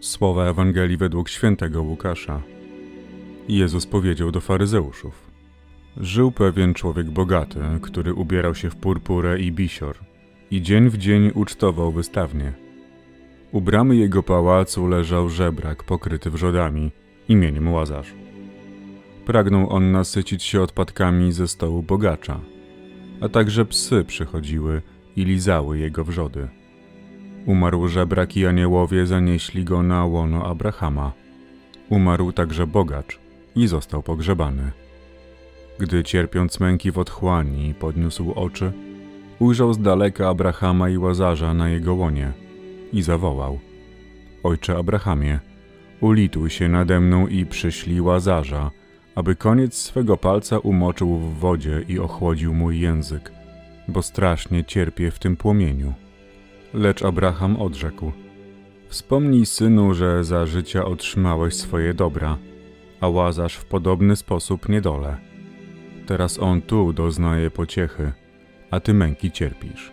Słowa Ewangelii według świętego Łukasza. Jezus powiedział do faryzeuszów: Żył pewien człowiek bogaty, który ubierał się w purpurę i bisior i dzień w dzień ucztował wystawnie. U bramy jego pałacu leżał żebrak pokryty wrzodami, imieniem Łazarz. Pragnął on nasycić się odpadkami ze stołu bogacza, a także psy przychodziły i lizały jego wrzody. Umarł żebrak i aniołowie zanieśli go na łono Abrahama. Umarł także bogacz i został pogrzebany. Gdy cierpiąc męki w otchłani podniósł oczy, ujrzał z daleka Abrahama i Łazarza na jego łonie i zawołał: Ojcze Abrahamie, ulituj się nade mną i przyślij Łazarza, aby koniec swego palca umoczył w wodzie i ochłodził mój język, bo strasznie cierpię w tym płomieniu. Lecz Abraham odrzekł: Wspomnij, synu, że za życia otrzymałeś swoje dobra, a Łazarz w podobny sposób niedole. Teraz on tu doznaje pociechy, a ty męki cierpisz.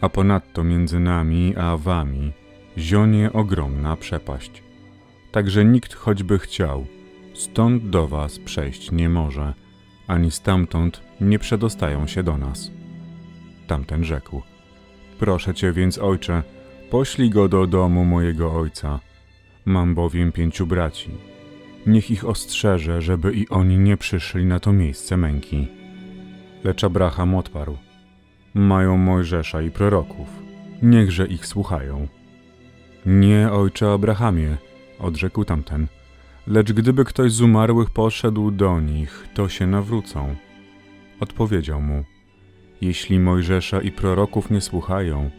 A ponadto między nami a wami zionie ogromna przepaść. Także nikt choćby chciał, stąd do was przejść nie może, ani stamtąd nie przedostają się do nas. Tamten rzekł: Proszę cię więc, ojcze, poślij go do domu mojego ojca. Mam bowiem pięciu braci. Niech ich ostrzeże, żeby i oni nie przyszli na to miejsce męki. Lecz Abraham odparł: Mają Mojżesza i proroków, niechże ich słuchają. Nie, ojcze Abrahamie, odrzekł tamten. Lecz gdyby ktoś z umarłych poszedł do nich, to się nawrócą. Odpowiedział mu: jeśli Mojżesza i proroków nie słuchają,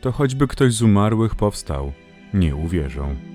to choćby ktoś z umarłych powstał, nie uwierzą.